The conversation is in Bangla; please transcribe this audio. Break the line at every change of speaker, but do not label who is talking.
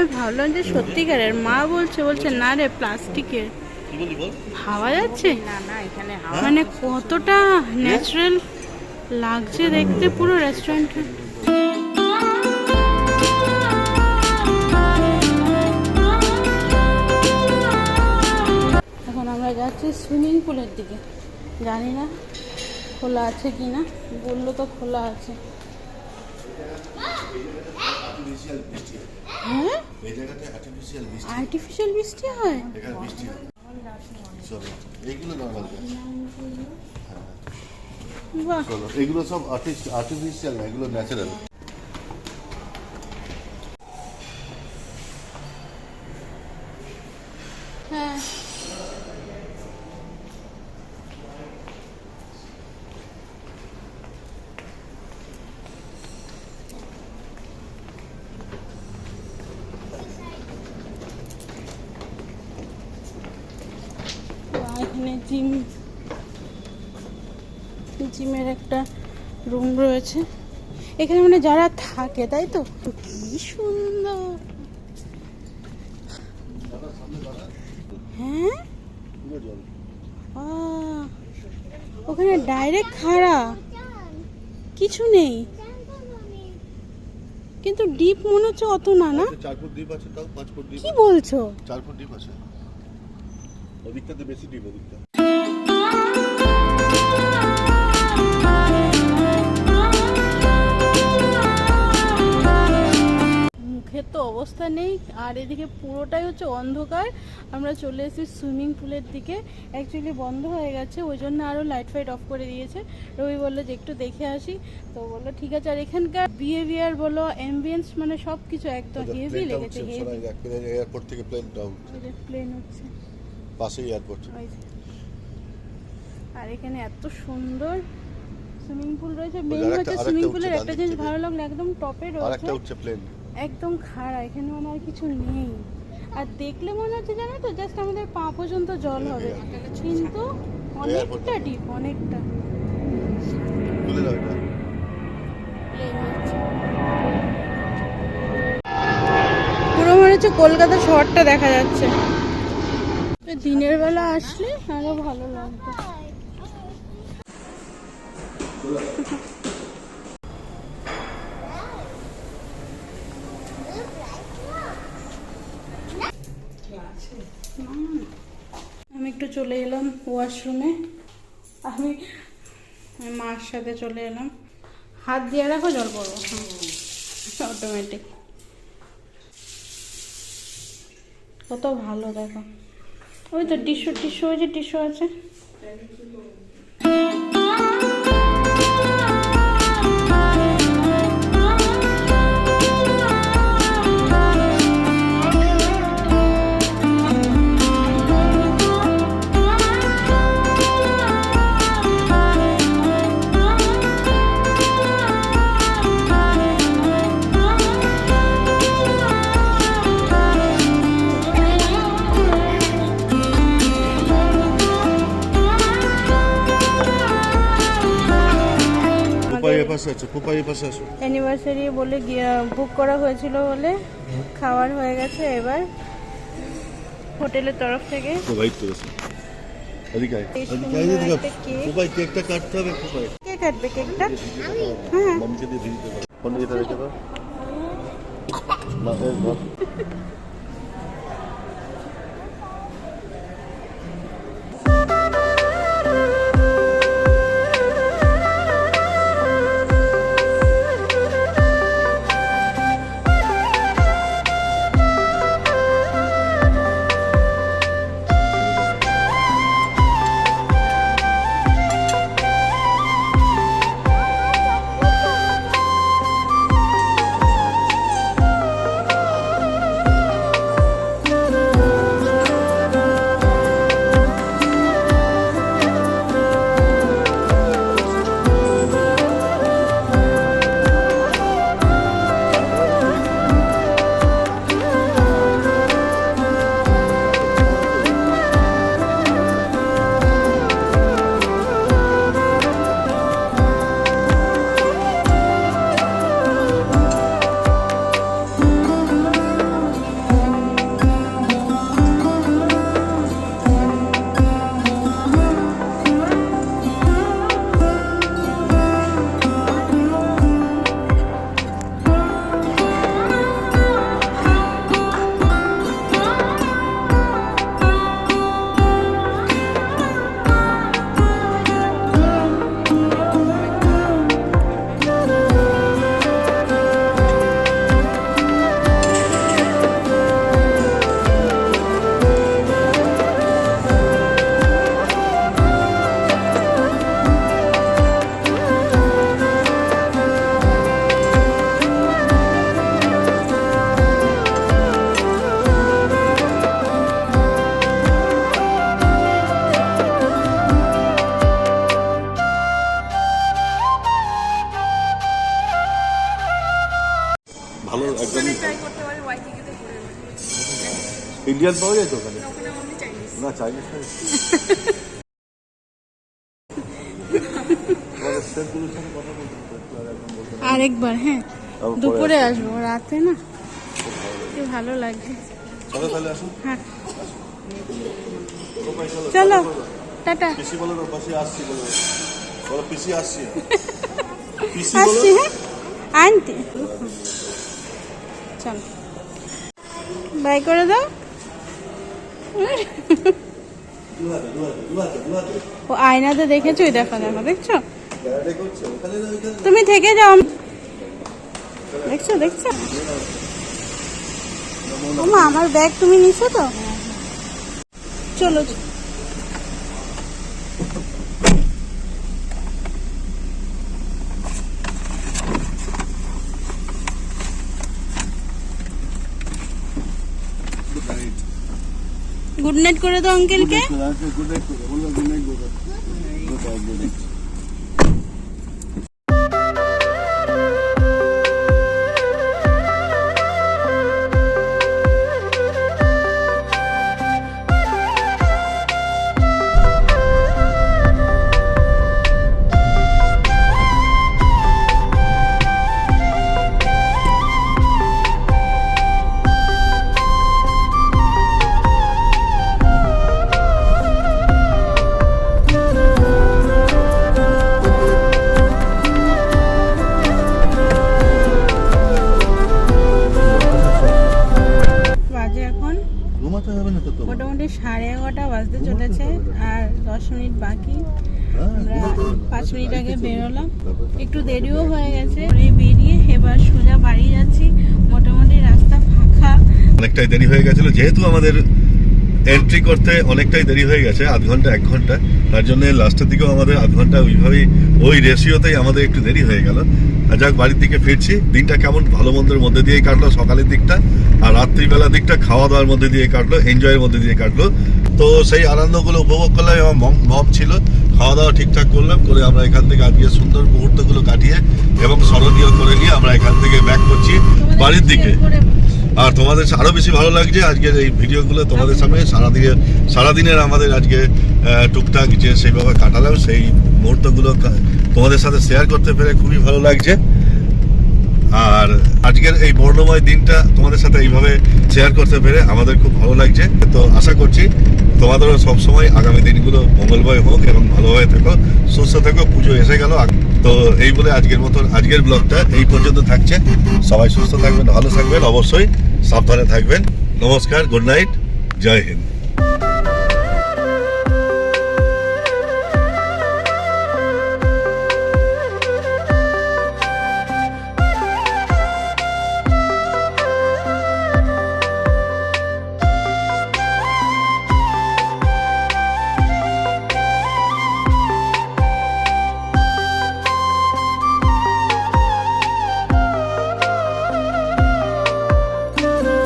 আমি ভাবলাম যে সত্যিকারের মা বলছে বলছে না রে প্লাস্টিকের।
কি বলি বল?
ভাবা যাচ্ছে?
না না এখানে
মানে কতটা ন্যাচারাল লাগছে দেখতে পুরো রেস্টুরেন্টটা এখন আমরা যাচ্ছি সুইমিং পুলের দিকে। জানি না খোলা আছে কি না বলল তো খোলা আছে।
হয়। এই জায়গাতে আর্টিফিশিয়াল বৃষ্টি।
আর্টিফিশিয়াল বৃষ্টি হয়?
এখানে বৃষ্টি হয়। চলো এইগুলো নর্মাল
বাহ।
চলো এগুলো সব আর্টিফিশিয়াল না এগুলো ন্যাচারাল
হ্যাঁ। এখানে জিম জিমের একটা রুম রয়েছে। এখানে মানে যারা থাকে তাই তো? কি সুন্দর। হ্যাঁ? ওখানে ডাইরেক্ট খাড়া। কিছু নেই। কিন্তু ডিপ মনে হচ্ছে অত না না?
চার ফুট ডিপ আছে তাও পাঁচ ফুট ডিপ
কি বলছো?
চার ফুট ডিপ আছে। ওদিকটাতে বেশি ডিপ ওদিকটা
মুখের তো অবস্থা নেই আর এদিকে পুরোটাই হচ্ছে অন্ধকার আমরা চলে এসেছি সুইমিং পুলের দিকে অ্যাকচুয়ালি বন্ধ হয়ে গেছে ওই জন্য আরও লাইট ফাইট অফ করে দিয়েছে রবি বলল যে একটু দেখে আসি তো বলল ঠিক আছে আর এখানকার বিহেভিয়ার বলো অ্যাম্বিয়েন্স মানে সব কিছু একদম হেভি লেগেছে হেভি
এয়ারপোর্ট থেকে প্লেন
প্লেন হচ্ছে
পাশেই এয়ারপোর্ট
আর এখানে এত সুন্দর সুইমিং পুল রয়েছে। মেইন হচ্ছে সুইমিং
আরেকটা
পুলের একটা জিনিস ভালো লাগল একদম টপে
আর
রয়েছে।
একটা উঠছে প্লেন
একদম খাড়া এখানে মানে আর কিছু নেই। আর দেখলে মনে হচ্ছে জানো তো জাস্ট আমাদের পা পর্যন্ত জল হবে। কিন্তু অনেকটা ডিপ অনেকটা।
দাও এটা।
হচ্ছে। পুরো মনে হচ্ছে কলকাতা শহরটা দেখা যাচ্ছে। দিনের বেলা আসলে আরও ভালো লাগতো আমি একটু চলে এলাম ওয়াশরুমে। আমি মার সাথে চলে এলাম। হাত দিয়ে রাখো জল পড়ব। অটোমেটিক কত ভালো দেখো। ওই তো টিস্যু টিসু ওই যে টিস্যু আছে।
পাশে আছে? এর পাশে আছে?
অ্যানিভার্সারি বলে বুক করা হয়েছিল বলে খাবার হয়ে গেছে এবার হোটেলের তরফ থেকে।
প্রোভাইড করেছে। পোপাই কেকটা কাটতে হবে
কে কাটবে কেকটা? হ্যাঁ
মামকে দিয়ে ভিজিতে পারো ফোন এটা রেখে দাও। ইন্ডিয়ান পাওয়া যায় তো ওখানে? না চাইনিজ।
আরেকবার হ্যাঁ। দুপুরে
আসব।
রাতে না? কি ভালো লাগছে।
চলো
হ্যাঁ।
চলো।
টাটা।
পিসি বলো না পাশে আসছি বলো। বলো পিসি আসছি। পিসি বলো।
আসছি হ্যাঁ বাই করে দাও। ও আয়নাতে দেখেছ দেখো দেখো, দেখছ? তুমি থেকে যাও। দেখছ দেখছ? ওমা, আমার ব্যাগ তুমি নিছো তো? চলো। গুড নাইট করে দাও আঙ্কেলকে
গুড নাইট করে গুড নাইট বলো
সাড়ে এগারোটা বাজতে চলেছে আর দশ মিনিট বাকি। আমরা। পাঁচ মিনিট আগে বেরোলাম। একটু দেরিও হয়ে গেছে। বেরিয়ে এবার সোজা বাড়ি যাচ্ছি। মোটামুটি রাস্তা ফাঁকা।
অনেকটাই দেরি হয়ে গেছিল। যেহেতু আমাদের এন্ট্রি করতে অনেকটাই দেরি হয়ে গেছে, আধ ঘণ্টা, এক ঘণ্টা। তার জন্য লাস্টের দিকেও আমাদের আধ ঘণ্টা ওইভাবেই, ওই রেশিওতেই আমাদের একটু দেরি হয়ে গেল। আর যাক, বাড়ির দিকে ফিরছি। দিনটা কেমন? ভালো মন্দের মধ্যে দিয়েই কাটলো সকালের দিকটা, আর রাত্রিবেলার দিকটা খাওয়া দাওয়ার মধ্যে দিয়ে কাটলো এনজয়ের মধ্যে দিয়ে কাটলো। তো সেই আনন্দগুলো উপভোগ করলাম, এবং মম- ছিল। খাওয়া দাওয়া ঠিকঠাক করলাম, করে আমরা এখান থেকে আজকে সুন্দর মুহূর্তগুলো কাটিয়ে এবং স্মরণীয় করে নিয়ে আমরা এখান থেকে ব্যাক করছি বাড়ির দিকে। আর তোমাদের আরও বেশি ভালো লাগছে আজকের এই ভিডিওগুলো তোমাদের সামনে। সারাদিনের সারাদিনের আমাদের আজকে টুকটাক যে সেইভাবে কাটালাম, সেই মুহূর্তগুলো তোমাদের সাথে শেয়ার করতে পেরে খুবই ভালো লাগছে। আর আজকের এই বর্ণময় দিনটা তোমাদের সাথে এইভাবে শেয়ার করতে পেরে আমাদের খুব ভালো লাগছে। তো আশা করছি তোমাদেরও সবসময় আগামী দিনগুলো মঙ্গলময় হোক এবং ভালোভাবে থেকো, সুস্থ থেকো, পুজো এসে গেল। তো এই বলে আজকের মতন আজকের ব্লগটা এই পর্যন্ত থাকছে। সবাই সুস্থ থাকবেন, ভালো থাকবেন, অবশ্যই সাবধানে থাকবেন। নমস্কার গুড নাইট জয় হিন্দ।